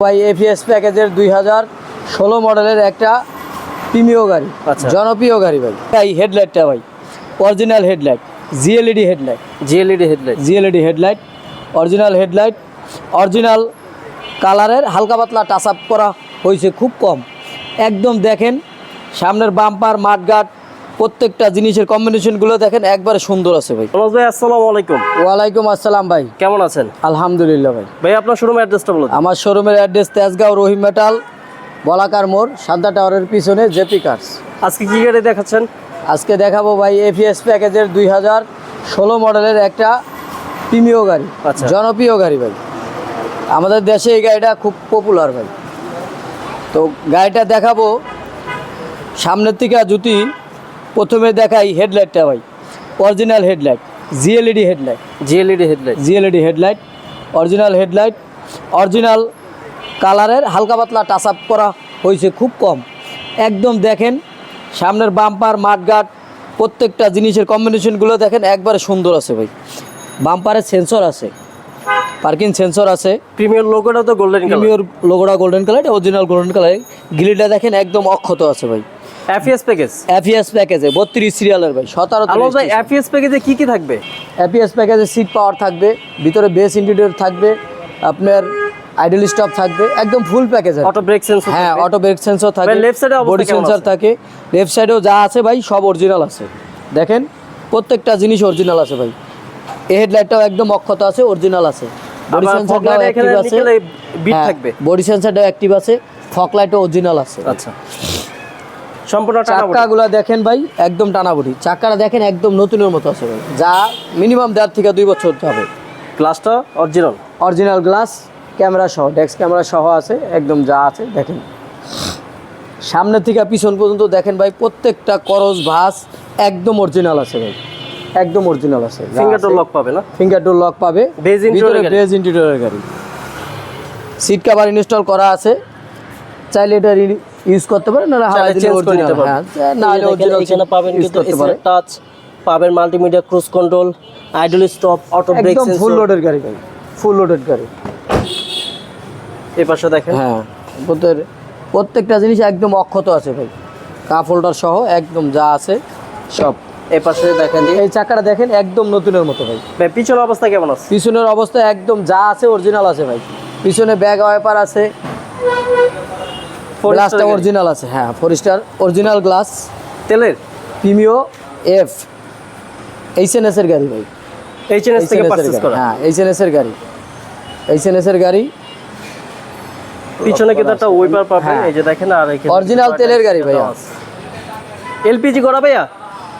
ভাই এফিএস প্যাকেজের দুই হাজার ষোলো মডেলের একটা প্রিমিয় গাড়ি আচ্ছা। জনপ্রিয় গাড়ি ভাই। এই হেডলাইটটা ভাই original headlight GLED headlight. GLED headlight GLED headlight original headlight original কালারের হালকা পাতলা টাচ আপ করা হয়েছে খুব কম। একদম দেখেন সামনের বাম্পার মাঠগাট প্রত্যেকটা জিনিসের কম্বিনেশনগুলো দেখেন একবারে সুন্দর আছে ভাই। ভাই আসসালামু আলাইকুম। ওয়ালাইকুম আসসালাম ভাই। কেমন আছেন? আলহামদুলিল্লাহ ভাই। ভাই আপনার শোরুম অ্যাড্রেসটা বলুন আমার শোরুমের অ্যাড্রেস তেজগাঁও রহিম মেটাল বলাকার মোড় সাদ্দা টাওয়ারের পিছনে জেপি কার্স আজকে কি গাড়ি দেখাচ্ছেন? আজকে দেখাবো ভাই এফিএস প্যাকেজের দুই হাজার ষোলো মডেলের একটা প্রিমিয় গাড়ি আচ্ছা। জনপ্রিয় গাড়ি ভাই। আমাদের দেশে এই গাড়িটা খুব পপুলার ভাই। তো গাড়িটা দেখাবো সামনের থেকে যদি প্রথমে দেখাই হেডলাইটটা ভাই। Original headlight GLED headlight. GLED headlight GLED headlight original headlight original কালারের হালকা পাতলা টাচ আপ করা হয়েছে খুব কম। একদম দেখেন সামনের বাম্পার মাঠগাট প্রত্যেকটা জিনিসের কম্বিনেশনগুলো দেখেন একবারে সুন্দর আছে ভাই। বাম্পারের সেন্সর আছে পার্কিং সেন্সর আছে। প্রিমিয়ার লোগোটা তো গোল্ডেন প্রিমিয়র লোগোটা golden colour original golden colour গিলিটা দেখেন একদম অক্ষত আছে ভাই। এফএস প্যাকেজ এফিএস প্যাকেজে বত্রিশ সিরিয়ালের ভাই সতেরো আলো ভাই এফএস প্যাকেজে কি কি থাকবে? এপিএস প্যাকেজে সিট পাওয়ার থাকবে ভিতরে বেস ইন্টিরিয়র থাকবে আপনার আইডল স্টপ থাকবে একদম full package auto brake sensor হ্যাঁ অটো ব্রেক সেন্সর থাকে এ অবস্থা বডি সেন্সর থাকে। লেফট সাইডেও যা আছে ভাই সব অরিজিনাল আছে। দেখেন প্রত্যেকটা জিনিস অরিজিনাল আছে ভাই। এই হেডলাইটটাও একদম অক্ষত আছে অরিজিনাল আছে। বডি সেন্সরটাও অ্যাক্টিভ আছে। বিট থাকবে। বডি সেন্সরটাও অ্যাক্টিভ আছে ফক লাইটও অরিজিনাল আছে। আচ্ছা। সম্পূর্ণ টাকা চাক্কাগুলো দেখেন ভাই একদম টানাবুটি। চাকাটা দেখেন একদম নতুনের মতো আছে ভাই। যা মিনিমাম দেড় থেকে দুই বছর হবে। গ্লাসটা অরিজিনাল অরিজিনাল গ্লাস ক্যামেরা সহ ডেস্ক ক্যামেরা সহ আছে একদম যা আছে দেখেন। সামনে থেকে পিছন পর্যন্ত দেখেন ভাই প্রত্যেকটা করজ ভাস একদম অরিজিনাল আছে ভাই। একদম অরিজিনাল আছে। ফিঙ্গার ডোর লক পাবে না? ফিঙ্গার ডোর লক পাবে। বেজ ইন্টেরিয়রের গাড়ি। সিট কভার ইনস্টল করা আছে। চাইলে এটা ইউজ করতে পারেন না নিতে পারবেন। হ্যাঁ না হলে অরিজিনাল এখানে পাবেন কিন্তু টাচ পাবেন multimedia cruise control idle stop auto brake একদম ফুল সেন্সর লোডের গাড়ি ভাই ফুল লোডেড গাড়ি। এই পাশে দেখেন। হ্যাঁ ওদের প্রত্যেকটা জিনিস একদম অক্ষত আছে ভাই। কাপ হোল্ডার সহ একদম যা আছে সব। এই পাশে দেখেন এই চাকাটা দেখেন একদম নতুনের মতো ভাই। ভাই পিছনের অবস্থা কেমন আছে? পিছনের অবস্থা একদম যা আছে অরিজিনাল আছে ভাই। পিছনে ব্যাগ ওয়াইপার আছে গ্লাসটা অরিজিনাল আছে হ্যাঁ ফোর স্টার অরিজিনাল গ্লাস তেলের? প্রিমিও এফ এইচএনএস এর গাড়ি ভাই। এইচএনএস থেকে পারচেজ করা? হ্যাঁ এইচএনএস এর গাড়ি। এইচএনএস এর গাড়ি। পিছনে কিন্তু একটা ওয়াইপার পাবেন? হ্যাঁ। এই যে দেখেন আর এখানে Original তেলের গাড়ি ভাইয়া। এলপিজি করা ভাইয়া?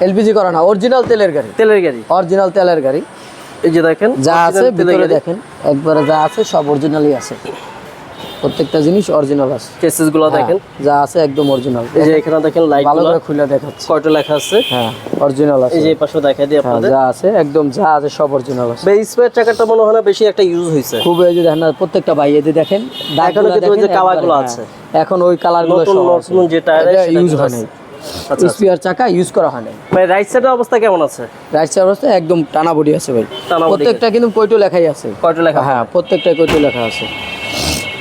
এলপিজি করা না অরিজিনাল তেলের গাড়ি। তেলের গাড়ি। অরিজিনাল তেলের গাড়ি। এই যে দেখেন যা আছে ভিতরে দেখেন একবারে যা আছে সব অরিজিনালই আছে। প্রত্যেকটা জিনিস অরিজিনাল আছে। কেসেসগুলো দেখেন। হ্যাঁ, যা আছে একদম অরিজিনাল এই যে এখানে দেখেন লাইট ভালো গুলো করে খুলে দেখাচ্ছি। কয়টা লেখা আছে? হ্যাঁ অরিজিনাল আছে। এই যে পাশে দেখা দিই হ্যাঁ আপনাদের। যা আছে একদম যা আছে সব অরিজিনাল আছে। ভাই স্পেয়ার চাকাটা মনে হয় না বেশি একটা ইউজ হয়েছে। খুব এই যে দেখেন প্রত্যেকটা ভাই এতে দেখেন এখনও কিন্তু ওই যে কালারগুলো হ্যাঁ, আছে। এখন ওই কালারগুলো নতুন নতুন যে টায়ার ইউজ হয় নাই। আচ্ছা স্পিয়ার চাকা ইউজ করা হয় নাই। ভাই রাইট সাইডের অবস্থা কেমন আছে? রাইট সাইড অবস্থা একদম টানা বডি আছে ভাই। টানা প্রত্যেকটা কিন্তু কইটো লেখাই আছে। কয়টা লেখা। হ্যাঁ প্রত্যেকটা কইটো লেখা আছে।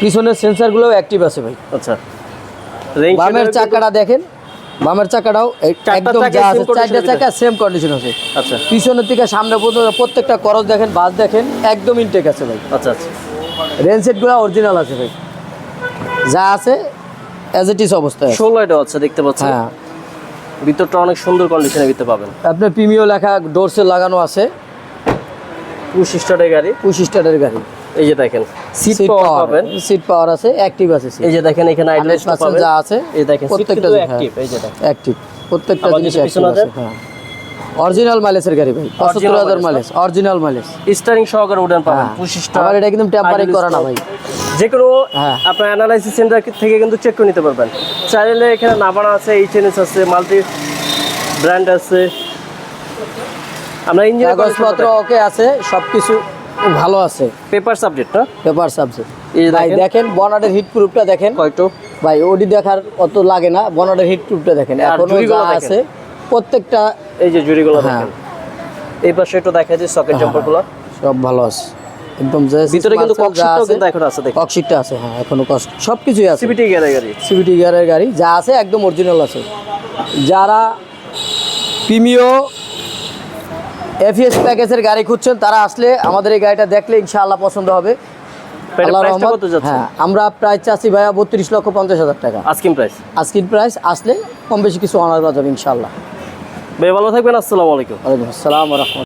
পিছনের সেন্সারগুলো অ্যাক্টিভ আছে ভাই। আচ্ছা। বামের চাকাটা দেখেন। বামের চাকাটাও একদম যা আছে চারটা চাকা সেম কন্ডিশন আছে। আচ্ছা। পিছনের থেকে সামনে পর্যন্ত প্রত্যেকটা করজ দেখেন বাস দেখেন একদম ইনটেক আছে ভাই। আচ্ছা আচ্ছা। রেন সেটগুলো অরিজিনাল আছে ভাই। যা আছে অ্যাজ ইট ইজ অবস্থায় আছে। ষোলো এটা আছে দেখতে পাচ্ছেন? হ্যাঁ। ভিতরটা অনেক সুন্দর কন্ডিশনের ভিতরে পাবেন। আপনার প্রিমিও লেখা ডোরসে লাগানো আছে। পুশ স্টার্টের গাড়ি। পুশ স্টার্টের গাড়ি। এই যে দেখেন সিট পাওয়ার পাবেন। সিট পাওয়ার আছে অ্যাক্টিভ আছে এই যে দেখেন এখানে আইডল হান্ড্রেড স্টপ পাবেন যা আছে এই দেখেন প্রত্যেকটা হ্যাঁ। অ্যাক্টিভ এই যে দেখেন। অ্যাক্টিভ প্রত্যেকটা জিনিস অ্যাক্টিভ আছে হ্যাঁ। অরিজিনাল মাইলেজের গাড়ি ভাই পঁচাত্তর হাজার mileage mileage original mileage steering সহকারে উডান পাবেন হ্যাঁ। পুশ স্টার আবার এটা টেম্পারিং করা না ভাই। যে কোনো হ্যাঁ। আপনার অ্যানালাইসিস সেন্টার থেকে কিন্তু চেক করে নিতে পারবেন। চাইলে এখানে নাবানা আছে এইচএনএস আছে মাল্টি ব্র্যান্ড আছে। আমরা ইঞ্জিন কাগজপত্র ওকে আছে সবকিছু ভালো আছে। পেপার সাবজেক্টটা পেপার সাবজেক্ট এই ভাই দেখেন। বনাটের হিট প্রুফটা দেখেন। কয়টো? ভাই ওডি দেখার অত লাগে না বনাটের হিট প্রুফটা দেখেন। এখনও যা আছে প্রত্যেকটা এই যে জুড়িগুলো হ্যাঁ। দেখেন। এই পাশে একটু দেখা যায় সকেট জাম্পারগুলো সব ভালো আছে। একদম যে- ভিতরে কিন্তু ককশিটটাও আছে, কিন্তু এখন আছে দেখুন। ককশিটটা আছে হ্যাঁ এখনও কষ্ট সব কিছুই আছে সিবিটি গিয়ারের গাড়ি। সিবিটি গিয়ারের গাড়ি যা আছে একদম অরিজিনাল আছে। যারা প্রিমিও এফিএস প্যাকেজের গাড়ি খুঁজছেন তারা আসলে আমাদের এই গাড়িটা দেখলে ইনশাআল্লাহ পছন্দ হবে। হ্যাঁ আমরা প্রায় চাচ্ছি ভাইয়া বত্রিশ লক্ষ পঞ্চাশ হাজার টাকা। আজকিন প্রাইস আজকিন প্রাইস আসলে কম বেশি কিছু অনার করা যাবে ইনশাআল্লাহ। ভাই ভালো থাকবেন আসসালামু আলাইকুম। ওয়ালাইকুম আসসালাম রহমতুল্লাহ।